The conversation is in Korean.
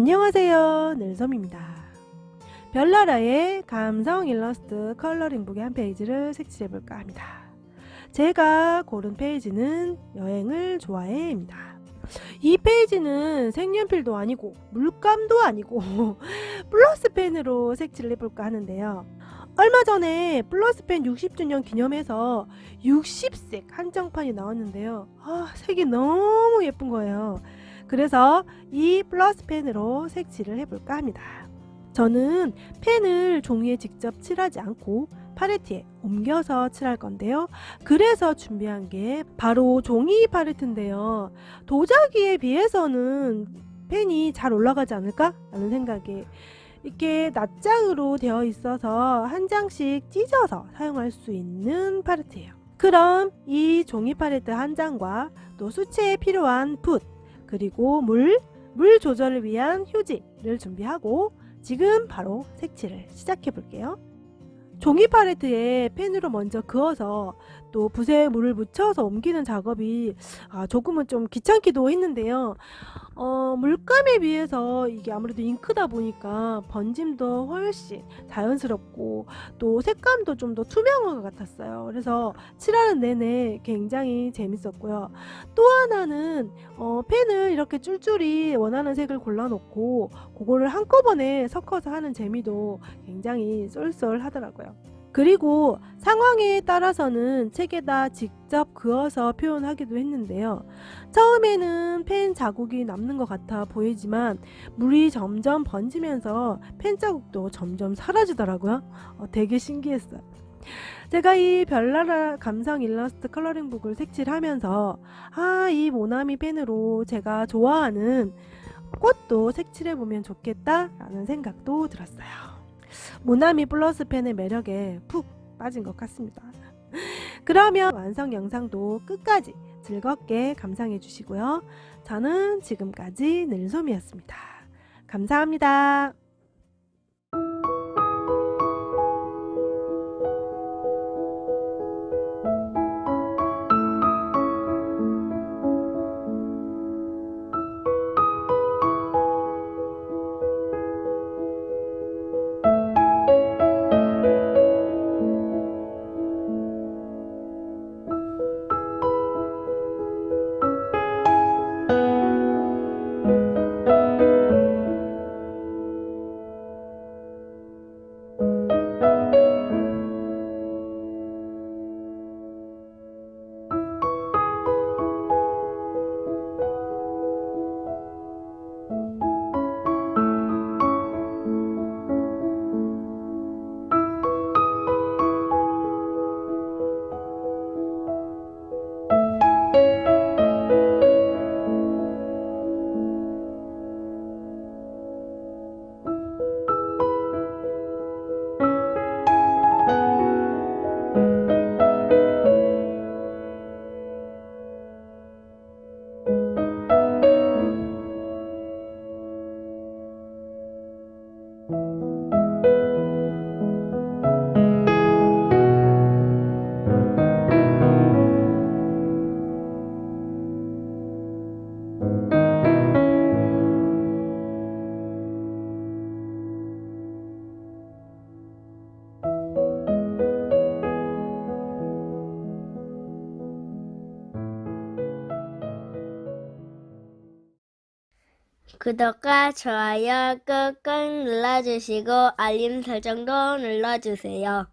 안녕하세요. 늘섬입니다. 별나라의 감성 일러스트 컬러링북의 한 페이지를 색칠해볼까 합니다. 제가 고른 페이지는 여행을 좋아해입니다. 이 페이지는 색연필도 아니고 물감도 아니고 플러스 펜으로 색칠을 해볼까 하는데요. 얼마 전에 플러스 펜 60주년 기념해서 60색 한정판이 나왔는데요. 아, 색이 너무 예쁜 거예요. 그래서 이 플러스 펜으로 색칠을 해볼까 합니다. 저는 펜을 종이에 직접 칠하지 않고 팔레트에 옮겨서 칠할 건데요. 그래서 준비한 게 바로 종이 팔레트인데요. 도자기에 비해서는 펜이 잘 올라가지 않을까? 라는 생각에 이렇게 낱장으로 되어 있어서 한 장씩 찢어서 사용할 수 있는 팔레트예요. 그럼 이 종이 팔레트 한 장과 또 수채에 필요한 붓, 그리고 물, 물 조절을 위한 휴지를 준비하고 지금 바로 색칠을 시작해 볼게요. 종이 팔레트에 펜으로 먼저 그어서 또 붓에 물을 묻혀서 옮기는 작업이 아, 조금은 좀 귀찮기도 했는데요. 어, 물감에 비해서 이게 아무래도 잉크다 보니까 번짐도 훨씬 자연스럽고 또 색감도 좀 더 투명한 것 같았어요. 그래서 칠하는 내내 굉장히 재밌었고요. 또 하나는 어, 펜을 이렇게 쫄쫄이 원하는 색을 골라놓고 그거를 한꺼번에 섞어서 하는 재미도 굉장히 쏠쏠하더라고요. 그리고 상황에 따라서는 책에다 직접 그어서 표현하기도 했는데요. 처음에는 펜 자국이 남는 것 같아 보이지만 물이 점점 번지면서 펜 자국도 점점 사라지더라고요. 어, 되게 신기했어요. 제가 이 별나라 감성 일러스트 컬러링북을 색칠하면서 아, 이 모나미 펜으로 제가 좋아하는 꽃도 색칠해보면 좋겠다라는 생각도 들었어요. 모나미 플러스 펜의 매력에 푹 빠진 것 같습니다. 그러면 완성 영상도 끝까지 즐겁게 감상해 주시고요. 저는 지금까지 늘솜이었습니다. 감사합니다. 구독과 좋아요 꾹꾹 눌러주시고 알림 설정도 눌러주세요.